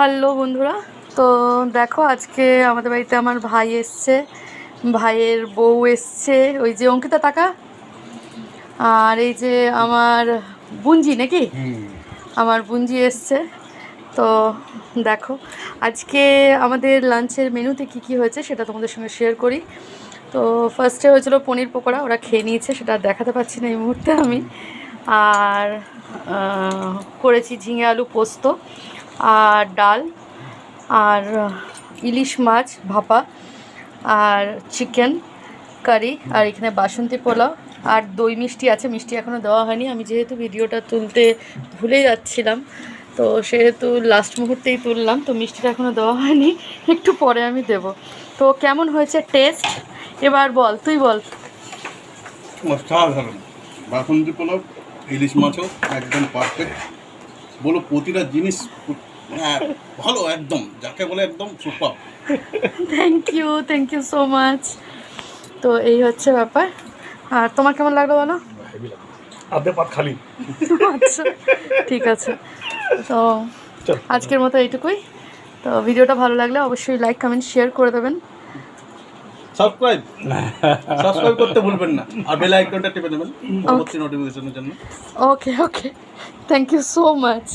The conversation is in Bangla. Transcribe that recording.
হ্যালো বন্ধুরা। তো দেখো আজকে আমাদের বাড়িতে আমার ভাই এসছে। ভাইয়ের বউ এসছে। ওই যে অঙ্কিতা টাকা আর এই যে আমার বুঞ্জি নাকি? আমার বুঞ্জি এসছে। তো দেখো আজকে আমাদের লাঞ্চের মেনুতে কি কি হয়েছে সেটা তোমাদের সঙ্গে শেয়ার করি। তো ফার্স্টে হয়েছিল পনির পকোড়া ওরা খেয়ে নিয়েছে সেটা আর দেখাতে পারছি না এই মুহূর্তে আমি। আর করেছি ঝিঙে আলু পোস্ত। আর ডাল, আর ইলিশ মাছ, ভাপা, আর চিকেন কারি, আর এখানে বাসন্তী পোলাও, আর দই মিষ্টি আছে, মিষ্টি এখনও দেওয়া হয়নি। আমি যেহেতু ভিডিওটা তুলতে ভুলে যাচ্ছিলাম, তো সেহেতু লাস্ট মুহূর্তেই তুললাম, তো মিষ্টিটা এখনও দেওয়া হয়নি, একটু পরে আমি দেব। তো কেমন হয়েছে টেস্ট এবার বল, তুই বল। অসাধারণ বাসন্তী পোলাও, ইলিশ মাছও একদম পারফেক্ট বলো প্রতিটা জিনিস ভালো একদম। যাকে বলে একদম super thank you thank you so much তো এই হচ্ছে ব্যাপার। আর তোমার কেমন লাগল বলো? আধে পাত খালি। আচ্ছা ঠিক আছে। তো আজকের মতো এইটুকুই। তো ভিডিওটা ভালো লাগলে অবশ্যই লাইক কমেন্ট শেয়ার করে দেবেন। সাবস্ক্রাইব সাবস্ক্রাইব করতে ভুলবেন না। আর বেল আইকনটা টিপে দেবেন। পরবর্তী নোটিফিকেশনের জন্য। Okay okay thank you so much